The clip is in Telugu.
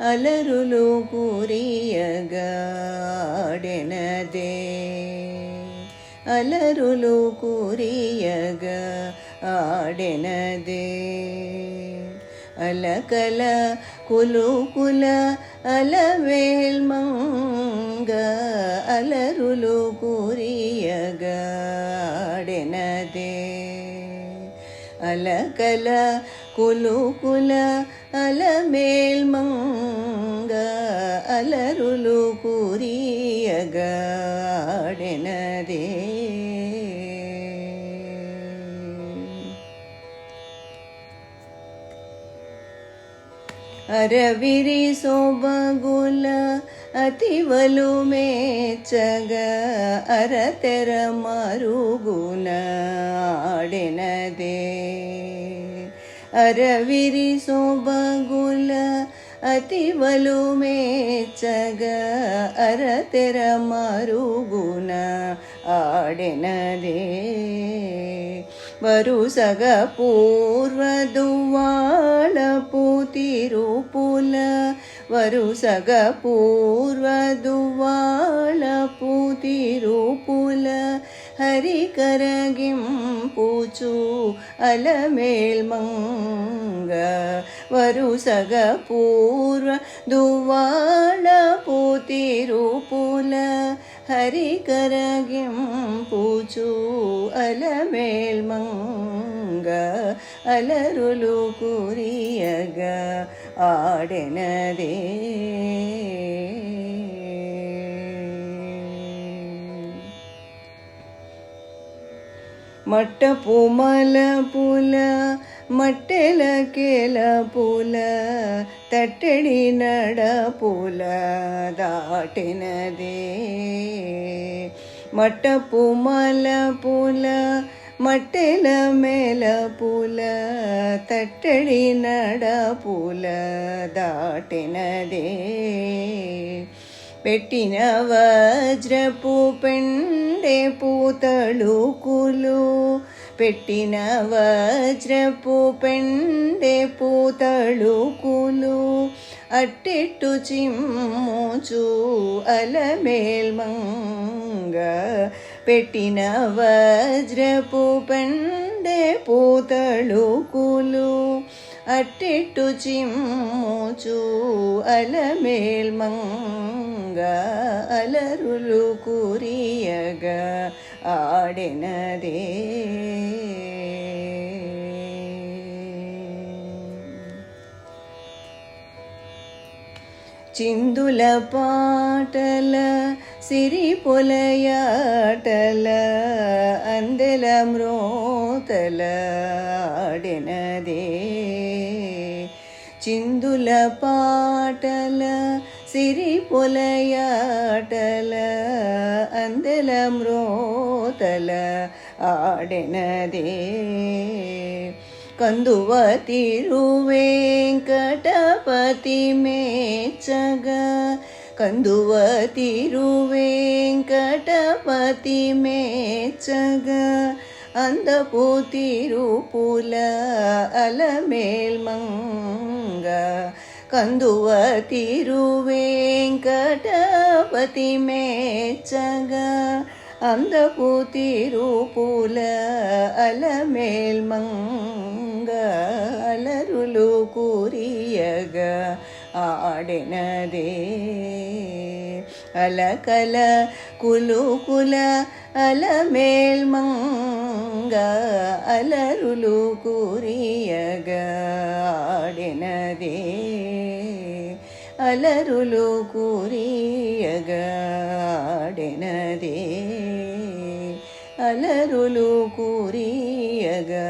അലരുളു കൂറിയകാടനതേ അലരുളു കൂറിയക ആടനതേ അലകല കുലുകുല അലവേൽ മങ്ക. അലരുളു കൂറിയകാടനതേ അലകല కులుకుల అలమేల్మంగ అలరులు కురియగా ఆడెనదే అరవిరి సోబగుల అతివలు మేచగ అరతెర మరుగున ఆడెనదే అరవిరి సోబగుల అతివలు మేచగ అరతెర మరుగున ఆడెనదే వరుసగ పూర్వదువాళపు తిరుపుల వరుసగ పూర్వదువాళపు తిరుపుల హరికరగింపుచు అలమేల్మంగ వరుసగ పూర్వ దువాళపు తిరుపుల హరికరగింపుచు అలమేల్మంగ అలరులు కురియగా ఆడెనదే. మట్టపు మల పుల మట్టెల కేల పుల తట్టడి నడ పుల దాటినదే. మట్టపు మల పుల మట్టెల మేల పుల తట్టడి నడ పుల దాటినదే. పెట్టిన వజ్రపు పెండె పూతళుకులు. పెట్టిన వజ్రపు పెండె పూతళుకులు. అట్టెట్టు చిమ్ముచు అలమేల్మంగ పెట్టిన వజ్రపు పెండె పూతళుకులు. അട്ടിട്ടു ചിമ്മൂച്ചു അലമേൽമങ്ക അലരുലു കുറിയക ആടിനതേ. ചിന്തുല പാട്ടല സിരി പൊലയാട്ടല അന്തലമ്രോതല ആടിനതേ. చిందుల పాటల సిరి పొలయాటల అందెల మ్రోతల ఆడినదే కందువ తిరువేంకటపతి మేచగ కందువ తిరువేంకటపతి మేచగ అందపు తిరుపుల అలమేల్మంగ కందువ తిరువేంకటపతి మేచగ. అందపు తిరుపుల అలమేల్మంగ అలరులు కురియగా ఆడెనదే. అలకల కులుకుల అలమేల్మంగ అలరులు కురియగా. ఆడెనదే అలరులు కూరియగాడెనదే. అలరులు కురియగా